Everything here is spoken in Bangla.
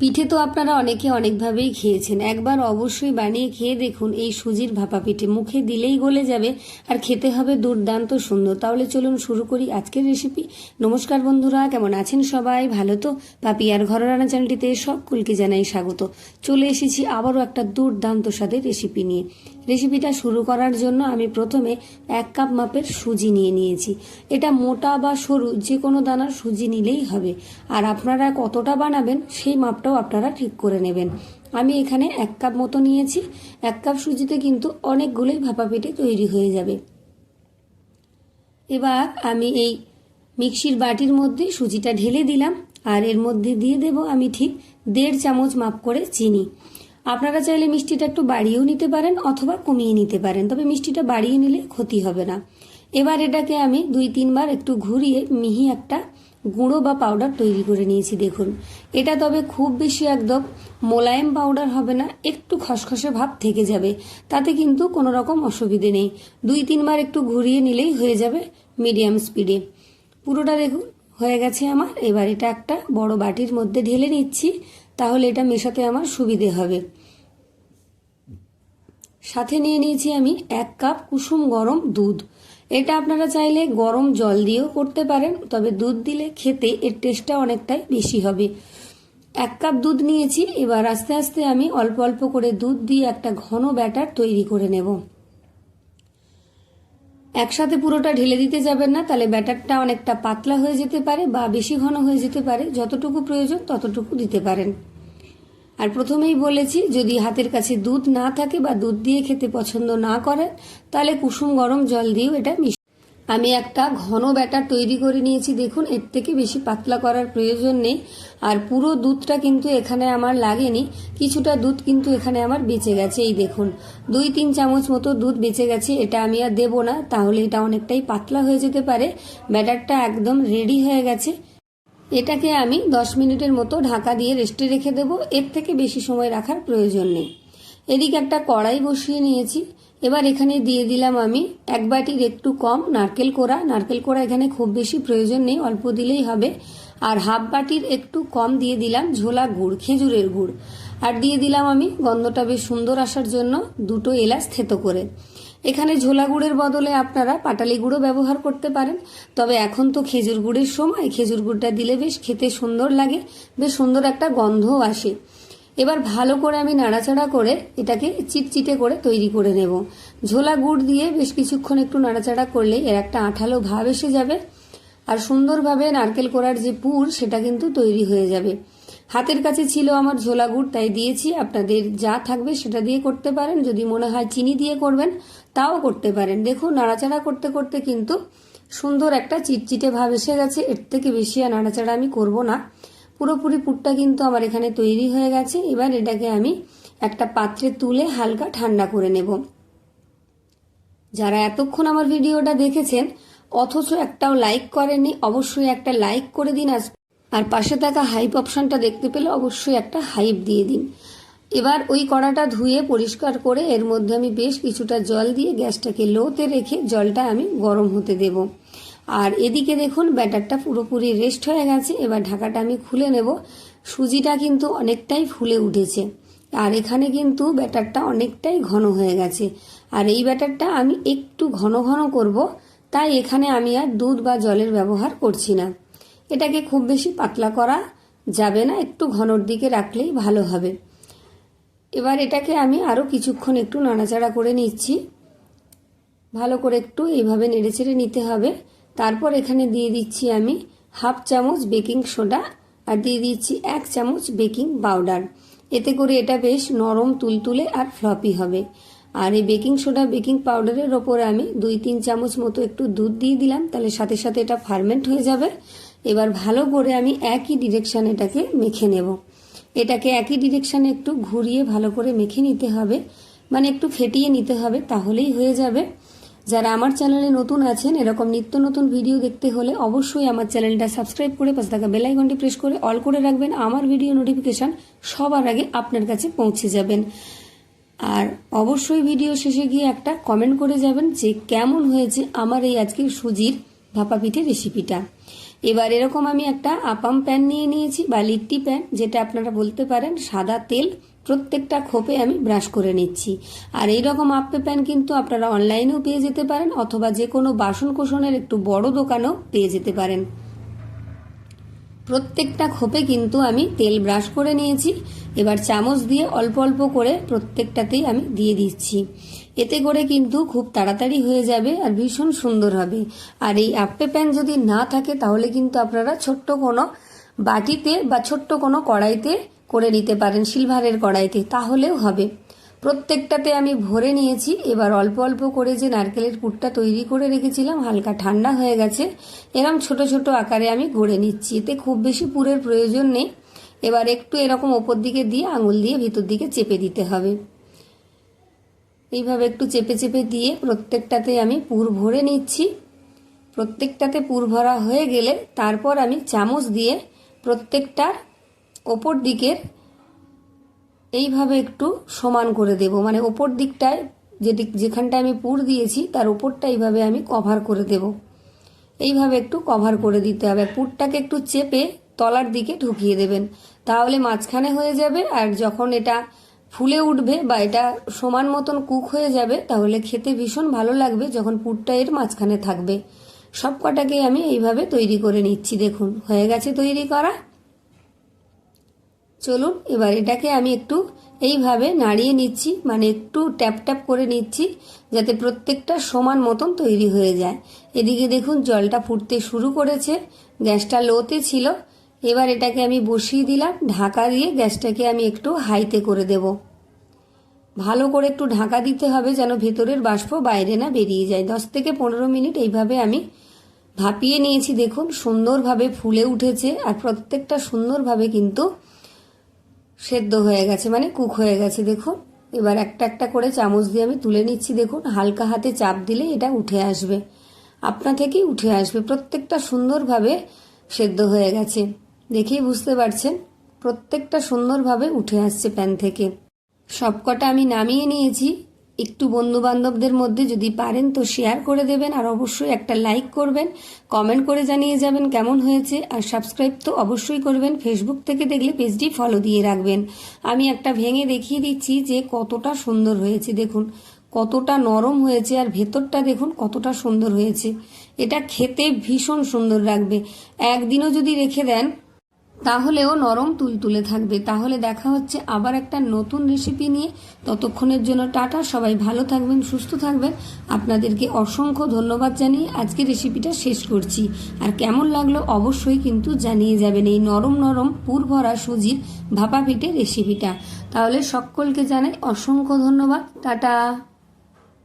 পিঠে তো আপনারা অনেকে অনেকভাবেই খেয়েছেন। একবার অবশ্যই বানিয়ে খেয়ে দেখুন এই সুজির ভাপা পিঠে। মুখে দিলেই গলে যাবে আর খেতে হবে দুর্দান্ত সুন্দর। তাহলে চলুন শুরু করি আজকের রেসিপি নমস্কার বন্ধুরা, কেমন আছেন সবাই? ভালো তো? পাপিয়ার ঘর রান্না চ্যানেলটিতে সকলকে জানাই স্বাগত। চলে এসেছি আবারও একটা দুর্দান্ত স্বাদের রেসিপি নিয়ে। রেসিপিটা শুরু করার জন্য আমি প্রথমে এক কাপ মাপের সুজি নিয়ে নিয়েছি। এটা মোটা বা সরু যে কোনো দানার সুজি নিলেই হবে। আর আপনারা কতটা বানাবেন সেই মাপটাও আপনারা ঠিক করে নেবেন। আমি এখানে এক কাপ মতো নিয়েছি। এক কাপ সুজিতে কিন্তু অনেকগুলোই ভাপা পিঠে তৈরি হয়ে যাবে। এবার আমি এই মিক্সির বাটির মধ্যে সুজিটা ঢেলে দিলাম। আর এর মধ্যে দিয়ে দেব আমি ঠিক দেড় চামচ মাপ করে চিনি। আপনারা চাইলে মিষ্টিটা একটু বাড়িয়েও নিতে পারেন অথবা কমিয়ে নিতে পারেন। তবে মিষ্টিটা বাড়িয়ে নিলে ক্ষতি হবে না। এবার এটাকে আমি দুই তিনবার একটু ঘুরিয়ে মিহি একটা গুঁড়ো বা পাউডার তৈরি করে নিয়েছি, দেখুন। এটা তবে খুব বেশি একদম মোলায়েম পাউডার হবে না, একটু খসখসে ভাব থেকে যাবে, তাতে কিন্তু কোনো রকম অসুবিধে নেই। দুই, তিনবার একটু ঘুরিয়ে নিলেই হয়ে যাবে মিডিয়াম স্পিডে পুরোটা দেখুন, হয়ে গেছে আমার। এবার এটা একটা বড় বাটির মধ্যে ঢেলে নিচ্ছি, তাহলে এটা মেশাতে আমার সুবিধে হবে। সাথে নিয়ে নিয়েছি আমি এক কাপ কুসুম গরম দুধ। এটা আপনারা চাইলে গরম জল দিয়েও করতে পারেন, তবে দুধ দিলে খেতে এর টেস্টটা অনেকটাই বেশি হবে। এক কাপ দুধ নিয়েছি, এবার আস্তে আস্তে আমি অল্প অল্প করে দুধ দিয়ে একটা ঘন ব্যাটার তৈরি করে নেব। একসাথে পুরোটা ঢেলে দিতে যাবেন না, তাহলে ব্যাটারটা অনেকটা পাতলা হয়ে যেতে পারে বা বেশি ঘন হয়ে যেতে পারে। যতটুকু প্রয়োজন ততটুকু দিতে পারেন। আর প্রথমেই বলেছি, যদি হাতের কাছে দুধ না থাকে বা দুধ দিয়ে খেতে পছন্দ না করেন, তাহলে কুসুম গরম জল দিয়েও এটা মিশ আমি একটা ঘন ব্যাটার তৈরি করে নিয়েছি, দেখুন, এর থেকে বেশি পাতলা করার প্রয়োজন নেই। আর পুরো দুধটা কিন্তু এখানে আমার লাগেনি, কিছুটা দুধ কিন্তু এখানে আমার বেঁচে গেছে, এই দেখুন। দুই তিন চামচ মতো দুধ বেঁচে গেছে, এটা আমি আর দেবো না, তাহলে এটা অনেকটাই পাতলা হয়ে যেতে পারে। ব্যাটারটা একদম রেডি হয়ে গেছে এটাকে আমি দশ মিনিটের মতো ঢাকা দিয়ে রেস্টে রেখে দেবো। এর থেকে বেশি সময় রাখার প্রয়োজন নেই। এদিকে একটা কড়াই বসিয়ে নিয়েছি। এবার এখানে দিয়ে দিলাম আমি এক বাটির একটু কম নারকেল কোড়া। নারকেল কোড়া এখানে খুব বেশি প্রয়োজন নেই, অল্প দিলেই হবে। আর হাফ বাটির একটু কম দিয়ে দিলাম ঝোলা গুড়, খেজুরের গুড়। আর দিয়ে দিলাম আমি গন্ধটা বেশ সুন্দর আসার জন্য দুটো এলাচ থেতো করে। এখানে ঝোলা গুড়ের বদলে আপনারা পাটালি গুঁড়ো ব্যবহার করতে পারেন। তবে এখন তো খেজুর গুড়ের সময়, খেজুর গুড়টা দিলে বেশ খেতে সুন্দর লাগে, বেশ সুন্দর একটা গন্ধও আসে। এবার ভালো করে আমি নাড়াচাড়া করে এটাকে চিটচিটে করে তৈরি করে নেব। ঝোলা গুড় দিয়ে বেশ কিছুক্ষণ একটু নাড়াচাড়া করলে এর একটা আঠালো ভাব এসে যাবে। আর সুন্দরভাবে নারকেল কোড়ার যে পুর, সেটা কিন্তু তৈরি হয়ে যাবে। হাতের কাছে ছিল আমার ঝোলা গুড়, তাই দিয়েছি। আপনাদের যা থাকবে সেটা দিয়ে করতে পারেন। যদি মনে হয় চিনি দিয়ে করবেন, তাও করতে পারেন। দেখুন, নাড়াচাড়া করতে করতে কিন্তু সুন্দর একটা চিটচিটে ভাব এসে গেছে। এর থেকে বেশি আর নাড়াচাড়া আমি করব না। পুরোপুরি পুরটা কিন্তু আমার এখানে তৈরি হয়ে গেছে। এবার এটাকে আমি একটা পাত্রে তুলে হালকা ঠান্ডা করে নেব। যারা এতক্ষণ আমার ভিডিওটা দেখেছেন, অথচ একটাও লাইক করেননি, অবশ্যই একটা লাইক করে দিন। আজ আর পাশে থাকা হাইপ অপশনটা দেখতে পেলে অবশ্যই একটা হাইপ দিয়ে দিন। এবার ওই কড়াটা ধুয়ে পরিষ্কার করে এর মধ্যে আমি বেশ কিছুটা জল দিয়ে গ্যাসটাকে লোতে রেখে জলটা আমি গরম হতে দেব। আর এদিকে দেখুন, ব্যাটারটা পুরোপুরি রেস্ট হয়ে গেছে। এবার ঢাকাটা আমি খুলে নেব। সুজিটা কিন্তু অনেকটাই ফুলে উঠেছে। আর এখানে কিন্তু ব্যাটারটা অনেকটাই ঘন হয়ে গেছে। আর এই ব্যাটারটা আমি একটু ঘন ঘন করব, তাই এখানে আমি আর দুধ বা জলের ব্যবহার করছি না। এটাকে খুব বেশি পাতলা করা যাবে না, একটু ঘনর দিকে রাখলেই ভালো হবে। এবার এটাকে আমি আরও কিছুক্ষণ একটু নাড়াচাড়া করে নিচ্ছি। ভালো করে একটু এইভাবে নেড়েচেড়ে নিতে হবে। তারপর এখানে দিয়ে দিচ্ছি আমি হাফ চামচ বেকিং সোডা আর দিয়ে দিচ্ছি এক চামচ বেকিং পাউডার। এতে করে এটা বেশ নরম, তুলতুলে আর ফ্লপি হবে। আর এই বেকিং সোডা, বেকিং পাউডারের ওপরে আমি দুই তিন চামচ মতো একটু দুধ দিয়ে দিলাম, তাহলে সাথে সাথে এটা ফার্মেন্ট হয়ে যাবে। এবার ভালো করে আমি একই ডিরেকশান এটাকে মেখে নেব। এটাকে একই ডিরেকশানে একটু ঘুরিয়ে ভালো করে মেখে নিতে হবে। মানে একটু ফেটিয়ে নিতে হবে, তাহলেই হয়ে যাবে। যারা আমার চ্যানেলে নতুন আছেন, এরকম নিত্য নতুন ভিডিও দেখতে হলে অবশ্যই আমার চ্যানেলটা সাবস্ক্রাইব করে পাশে থাকা বেলাইকনটি প্রেস করে অল করে রাখবেন। আমার ভিডিও নোটিফিকেশান সবার আগে আপনার কাছে পৌঁছে যাবেন। আর অবশ্যই ভিডিও শেষে গিয়ে একটা কমেন্ট করে যাবেন যে কেমন হয়েছে আমার এই আজকের সুজির ভাপা পিঠে রেসিপিটা এবার এরকম আমি একটা আপাম প্যান নিয়ে নিয়েছি, বা লিট্টি প্যান, যেটা আপনারা বলতে পারেন সাদা তেল। প্রত্যেকটা খোপে আমি ব্রাশ করে নিচ্ছি। আর এই রকম আপে প্যান কিন্তু আপনারা অনলাইনেও পেয়ে যেতে পারেন, অথবা যে কোনো বাসন কোষণের একটু বড় দোকানেও পেয়ে যেতে পারেন। প্রত্যেকটা খোপে কিন্তু আমি তেল ব্রাশ করে নিয়েছি। এবার চামচ দিয়ে অল্প অল্প করে প্রত্যেকটাতেই আমি দিয়ে দিচ্ছি। এতে করে কিন্তু খুব তাড়াতাড়ি হয়ে যাবে আর ভীষণ সুন্দর হবে। আর এই আপ্পে প্যান যদি না থাকে, তাহলে কিন্তু আপনারা ছোট্ট কোনো বাটিতে বা ছোট্ট কোনো কড়াইতে করে নিতে পারেন, সিলভারের কড়াইতে। তাহলেও হবে। প্রত্যেকটাতে আমি ভরে নিয়েছি। এবার অল্প অল্প করে যে নারকেলের পুরটা তৈরি করে রেখেছিলাম, হালকা ঠান্ডা হয়ে গেছে। এরম ছোট ছোট আকারে আমি গড়ে নিচ্ছি। এতে খুব বেশি পুরের প্রয়োজন নেই। এবার একটু এরকম ওপর দিকে দিয়ে আঙুল দিয়ে ভিতর দিকে চেপে দিতে হবে। এইভাবে একটু চেপে চেপে দিয়ে প্রত্যেকটাতে আমি পুর ভরে নিচ্ছি। প্রত্যেকটাতে পুর ভরা হয়ে গেলে তারপর আমি চামচ দিয়ে প্রত্যেকটার ওপর দিকের এইভাবে একটু সমান করে দেব। মানে ওপর দিকটায় যেটি যেখানটা আমি পুর দিয়েছি, তার ওপরটা এইভাবে আমি কভার করে দেব। এইভাবে একটু কভার করে দিতে হবে। পুরটাকে একটু চেপে তলার দিকে ঢুকিয়ে দেবেন। তাহলে মাঝখানে হয়ে যাবে আর যখন এটা ফুলে উঠবে বা এটা সমান মতন কুক হয়ে যাবে, তাহলে খেতে ভীষণ ভালো লাগবে যখন পুরটা এর মাঝখানে থাকবে। সব কটাকে আমি এইভাবে তৈরি করে নিচ্ছি। দেখুন, হয়ে গেছে তৈরি করা। চলুন, এবার এটাকে আমি একটু এইভাবে নাড়িয়ে নিচ্ছি মানে একটু ট্যাপ ট্যাপ করে নিচ্ছি, যাতে প্রত্যেকটা সমান মতন তৈরি হয়ে যায়। এদিকে দেখুন, জলটা ফুটতে শুরু করেছে, গ্যাসটা লোতে ছিল। এবার এটাকে আমি বসিয়ে দিলাম, ঢাকা দিয়ে গ্যাসটাকে আমি একটু হাইতে করে দেব। ভালো করে একটু ঢাকা দিতে হবে, যেন ভেতরের বাষ্প বাইরে না বেরিয়ে যায়। দশ থেকে পনেরো মিনিট এইভাবে আমি ভাপিয়ে নিয়েছি, দেখুন, সুন্দরভাবে ফুলে উঠেছে, আর প্রত্যেকটা সুন্দরভাবে কিন্তু সেদ্ধ হয়ে গেছে মানে কুক হয়ে গেছে, দেখুন। এবার একটা একটা করে চামচ দিয়ে আমি তুলে নিচ্ছি, দেখুন। হালকা হাতে চাপ দিলে এটা উঠে আসবে। আপনা থেকেই উঠে আসবে, প্রত্যেকটা সুন্দরভাবে সেদ্ধ হয়ে গেছে। দেখেই বুঝতে পারছেন, প্রত্যেকটা সুন্দরভাবে উঠে আসছে প্যান থেকে। সবকটা আমি নামিয়ে নিয়েছি। একটু বন্ধু বান্ধবদের মধ্যে যদি পারেন তো শেয়ার করে দেবেন আর অবশ্যই একটা লাইক করবেন কমেন্ট করে জানিয়ে যাবেন কেমন হয়েছে আর সাবস্ক্রাইব তো অবশ্যই করবেন ফেসবুক থেকে দেখলে পেজটি ফলো দিয়ে রাখবেন। আমি একটা ভেঙে দেখিয়ে দিচ্ছি যে কতটা সুন্দর হয়েছে, দেখুন, কতটা নরম হয়েছে আর ভেতরটা দেখুন কতটা সুন্দর হয়েছে। এটা খেতে ভীষণ সুন্দর লাগবে। একদিনও যদি রেখে দেন তাহলেও নরম তুলতুলে থাকবে। তাহলে দেখা হচ্ছে আবার একটা নতুন রেসিপি নিয়ে। ততক্ষণের জন্য টাটা, সবাই ভালো থাকবেন, সুস্থ থাকবেন। আপনাদেরকে অসংখ্য ধন্যবাদ জানিয়ে আজকে রেসিপিটা শেষ করছি। আর কেমন লাগল অবশ্যই কিন্তু জানিয়ে যাবেন এই নরম নরম পুর ভরা সুজির ভাপা পিঠে রেসিপিটা তাহলে সকলকে জানাই অসংখ্য ধন্যবাদ। টাটা!